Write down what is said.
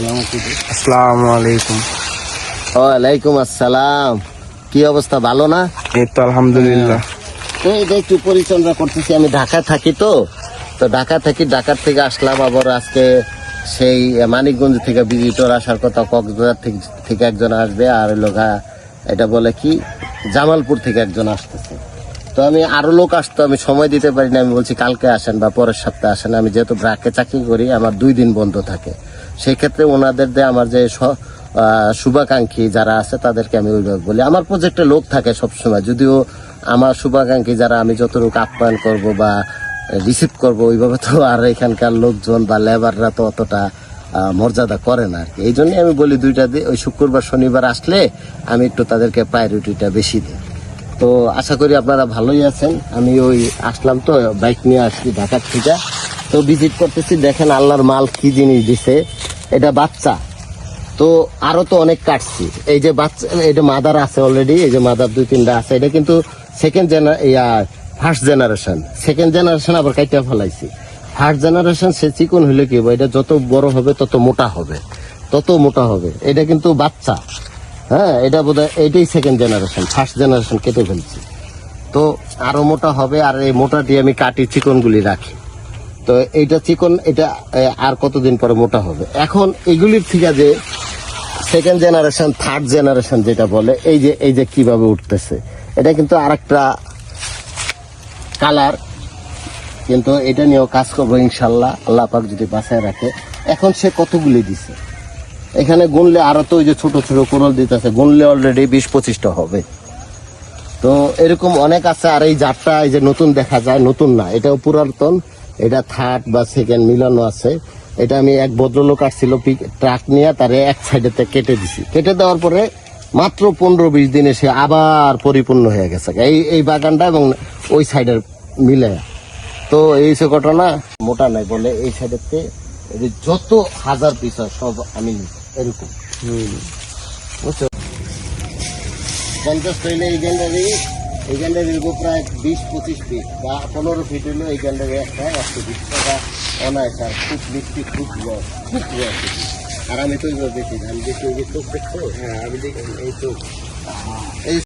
আসসালামু আলাইকুম। ওয়ালাইকুম আসসালাম। কি অবস্থা ভালো না? এই তো আলহামদুলিল্লাহ। এটা একটু পরিচর্যা করতেছি আমি ঢাকায় থাকি তো। তো ঢাকা থাকি ঢাকার থেকে আসলাম আবার আজকে সেই মানিকগঞ্জ থেকে ভিজিটর আসার কথা কক্সবাজার থেকে- থেকে একজন আসবে আর লোকা এটা বলে কি জামালপুর থেকে একজন আসতেছে। তো আমি আরও লোক আসতো, আমি সময় দিতে পারি না আমি বলছি কালকে আসেন বা পরের সপ্তাহে আসেন। আমি যেহেতু ব্রাকে চাকরি করি, আমার দুই দিন বন্ধ থাকে। সেই ক্ষেত্রে ওনাদের দিয়ে আমার যে শুভাকাঙ্ক্ষী যারা আছে, তাদেরকে আমি ওইভাবে বলি। আমার প্রজেক্টে লোক থাকে সবসময়, যদিও আমার শুভাকাঙ্ক্ষী যারা আমি যতটুকু আপ্যায়ন করব বা রিসিভ করব, ওইভাবে তো আর এখানকার লোকজন বা লেবাররা তো অতটা মর্যাদা করে না আর কি। এই জন্যই আমি বলি দুইটা দিয়ে ওই শুক্রবার, শনিবার আসলে আমি একটু তাদেরকে প্রায়োরিটিটা বেশি দিই। তো আশা করি আপনারা ভালোই আছেন। আমি ওই আসলাম তো, বাইক নিয়ে আসছি ঢাকার থেকে। তো ভিজিট করতেছি, দেখেন আল্লাহর মাল কি জিনিস দিছে। এটা বাচ্চা। তো আরও তো অনেক কাটছি। এই যে বাচ্চা এটা মাদার আছে অলরেডি এই যে মাদার দুই, তিনটা আছে। এটা কিন্তু সেকেন্ড জেনার yeah first generation second generation আবার কাইটা ফেলাইছি। ফার্স্ট জেনারেশন সে চিকন হইলে কি হবে? এটা যত বড় হবে, তত মোটা হবে। তত মোটা হবে। এটা কিন্তু বাচ্চা। হ্যাঁ এটা বোধ এটাই সেকেন্ড জেনারেশন ফার্স্ট জেনারেশন কেটে ফেলছি। তো আরও মোটা হবে, আর এই মোটা দিয়ে আমি কাটি চিকনগুলি রাখি। তো এইটা চিকন, এটা আর কতদিন পরে মোটা হবে? এখন এগুলির থেকে যে সেকেন্ড জেনারেশন থার্ড জেনারেশন যেটা বলে, এই যে এই যে কীভাবে উঠতেছে, এটা কিন্তু আর একটা কালার কিন্তু এটা নিয়েও কাজ করব ইনশাল্লাহ, আল্লাহ পাক যদি বাসায় রাখে। এখন সে কতগুলি দিছে? এখানে গুনলে আরও তো ওই যে ছোট ছোট কোরল দিতেছে, গুনলে অলরেডি বিশ পঁচিশটা হবে। তো এরকম অনেক আছে, আর এই জাতটা এই যে নতুন দেখা যায়, নতুন না, এটাও পুরাতন। এটা থার্ড বা সেকেন্ড মিলানো আছে। এটা আমি এক ভদ্রলোক আসছিল ট্রাক নিয়ে, তারে এক সাইডেতে কেটে দিছি। কেটে দেওয়ার পরে মাত্র পনেরো বিশ দিনে সে আবার পরিপূর্ণ হয়ে গেছে। এই এই বাগানটা এবং ওই সাইডের মিলে। তো এই সে ঘটনা মোটা নাই বলে এই সাইডেতে যত হাজার পিস সব আমি এরকম। বুঝছ? পঞ্চাশ হইলে এই গ্যান্ডারি এই গ্যান্ডারির উপর প্রায় বিশ পঁচিশ ফিট বা পনেরো ফিট হইলে এই গ্যান্ডারি একটা একশো বিশ টাকা অনায়াস আর খুব মিষ্টি খুব রস খুব রস আর আমি তো দেখি আমি দেখি ওই চোখ দেখছ? হ্যাঁ আমি দেখি এই চোখ। এই